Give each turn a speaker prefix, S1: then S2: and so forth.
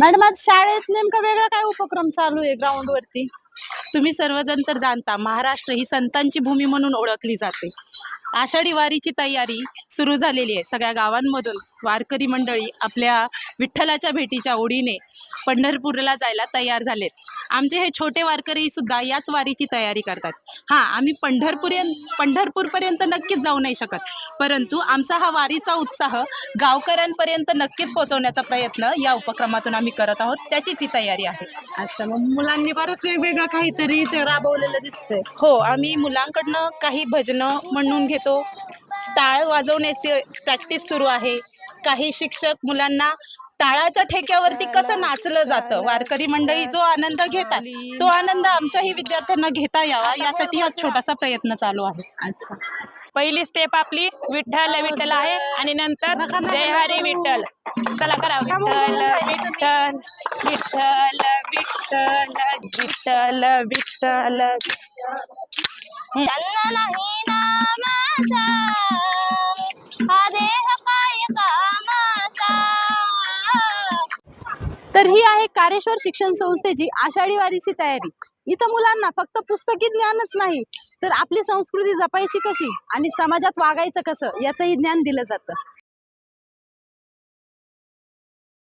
S1: Madam आज शाळेत नेमका वेगळा काय उपक्रम चालू आहे ग्राउंड वरती?
S2: तुम्ही सर्वजण तर जाणता महाराष्ट्र ही संतांची भूमी म्हणून ओळखली जाते. आषाढी वारीची तयारी सुरू झालेली आहे. सगळ्या गावांमधून वारकरी मंडळी आपल्या विठ्ठलाच्या भेटीच्या ओढीने पंढरपूरला जायला तयार झालेत. आमचे हे छोटे वारकरी सुद्धा याच वारीची तयारी करतात. हां आम्ही पंढरपूर्यंत पंढरपूरपर्यंत नक्कीच जाऊ नाही शकत. परंतु आमचा हा वारीचा उत्साह गावकऱ्यांपर्यंत नक्कीच पोहोचवण्याचा प्रयत्न या उपक्रमातून आम्ही करत आहोत. त्याचीच ही तयारी आहे.
S1: अच्छा मग मुलांनी बरंच वेगवेगळं काहीतरी राबवलेलं दिसतंय.
S2: हो आम्ही मुलांकडनं काही भजनं म्हणून घेतो. टाळ वाजवण्याची प्रॅक्टिस सुरू आहे. काही शिक्षक मुलांना टाळाच्या ठेक्यावरती कसं नाचलं जातं? वारकरी मंडळी जो आनंद घेतात तो आनंद आमच्याही विद्यार्थ्यांना घेता यावा यासाठी हा छोटासा प्रयत्न चालू आहे.
S1: अच्छा.
S3: पहिली स्टेप आपली विठ्ठल विठ्ठल आहे. आणि नंतर जय हरी विठ्ठल. चला करा विठ्ठल विठ्ठल विठ्ठल विठ्ठल विठ्ठल विठ्ठल.
S4: त्यांना नाही
S1: तर ही आहे कारेश्वर शिक्षण संस्थेची आषाढी वारीची तयारी. इथं मुलांना फक्त पुस्तकी ज्ञानच नाही तर आपली संस्कृती जपायची कशी आणि समाजात वागायचं कसं याचंही ज्ञान दिलं जातं.